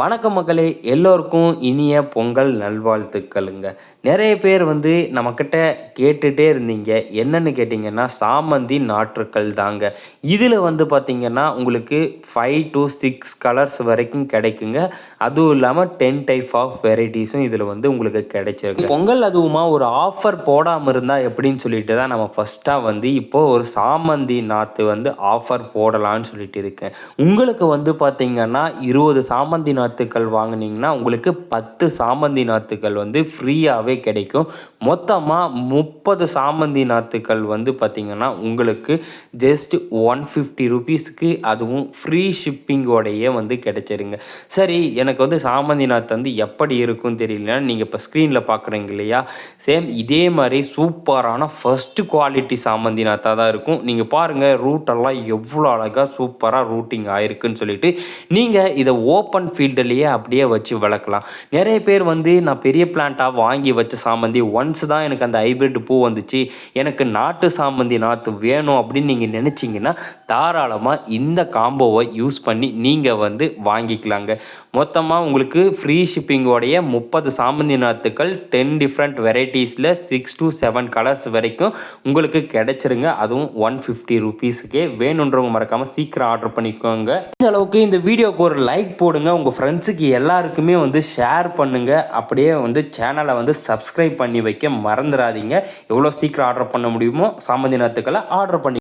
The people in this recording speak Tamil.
வணக்கம் மக்களே எல்லோருக்கும் இனிய பொங்கல் நல்வாழ்த்துக்களுங்க. நிறைய பேர் வந்து நம்மக்கிட்ட கேட்டுகிட்டே இருந்தீங்க. என்னென்னு கேட்டிங்கன்னா சாமந்தி நாற்றுக்கள் தாங்க. இதில் வந்து பார்த்திங்கன்னா உங்களுக்கு ஃபைவ் டு சிக்ஸ் கலர்ஸ் வரைக்கும் கிடைக்குங்க. அதுவும் இல்லாமல் டென் டைப் ஆஃப் வெரைட்டிஸும் இதில் வந்து உங்களுக்கு கிடைச்சிருக்கு பொங்கல் அதுவுமா ஒரு ஆஃபர் போடாமல் இருந்தால் எப்படின்னு சொல்லிட்டு தான் நம்ம ஃபஸ்ட்டாக வந்து இப்போது ஒரு சாமந்தி நாற்று வந்து ஆஃபர் போடலான்னு சொல்லிட்டு இருக்கேன். உங்களுக்கு வந்து பார்த்திங்கன்னா இருபது சாமந்தி நாற்று நாற்றுக்கள் வாங்கினீங்கன்னா உங்களுக்கு பத்து சாமந்தி நாற்றுக்கள் வந்து ஃப்ரீயாகவே கிடைக்கும். மொத்தமாக முப்பது சாமந்தி நாற்றுக்கள் வந்து பார்த்திங்கன்னா உங்களுக்கு ஜஸ்ட் ஒன் ஃபிஃப்டி ருபீஸ்க்கு அதுவும் ஃப்ரீ ஷிப்பிங்கோடையே வந்து கிடைச்சிருங்க. சரி எனக்கு வந்து சாமந்தி நாற்று வந்து எப்படி இருக்கும்னு தெரியலனா நீங்கள் இப்போ ஸ்க்ரீனில் பார்க்குறீங்க இல்லையா? சேம் இதே மாதிரி சூப்பரான ஃபஸ்ட்டு குவாலிட்டி சாமந்தி நாற்றாக தான் இருக்கும். நீங்கள் பாருங்கள் ரூட்டெல்லாம் எவ்வளோ அழகாக சூப்பராக ரூட்டிங் ஆயிருக்குன்னு சொல்லிட்டு நீங்கள் இதை ஓப்பன் ஃபீல் ஃபீல்டுலேயே அப்படியே வச்சு வளர்க்கலாம். நிறைய பேர் வந்து நான் பெரிய பிளான்ட்டாக வாங்கி வச்ச சாமந்தி ஒன்ஸ் தான் எனக்கு அந்த ஹைப்ரிட் பூ வந்துச்சு. எனக்கு நாட்டு சாமந்தி நாற்று வேணும் அப்படின்னு நீங்கள் நினச்சிங்கன்னா தாராளமாக இந்த காம்போவை யூஸ் பண்ணி நீங்கள் வந்து வாங்கிக்கலாங்க. மொத்தமாக உங்களுக்கு ஃப்ரீ ஷிப்பிங்கோடைய முப்பது சாமந்தி நாத்துக்கள் டென் டிஃப்ரெண்ட் வெரைட்டிஸில் சிக்ஸ் டு செவன் கலர்ஸ் வரைக்கும் உங்களுக்கு கிடைச்சிருங்க. அதுவும் ஒன் ஃபிஃப்டி ருபீஸுக்கே வேணுன்றவங்க மறக்காமல் சீக்கிரம் ஆர்டர் பண்ணிக்கோங்க. இந்த அளவுக்கு இந்த வீடியோக்கு ஒரு லைக் போடுங்க. உங்கள் ஃப்ரெண்ட்ஸுக்கு எல்லாருக்குமே வந்து ஷேர் பண்ணுங்கள் அப்படியே வந்து சேனலை வந்து சப்ஸ்கிரைப் பண்ணி வைக்க மறந்துடாதீங்க. எவ்வளோ சீக்கிரம் ஆர்டர் பண்ண முடியுமோ சாமந்தி நாத்துக்களை ஆர்டர் பண்ணி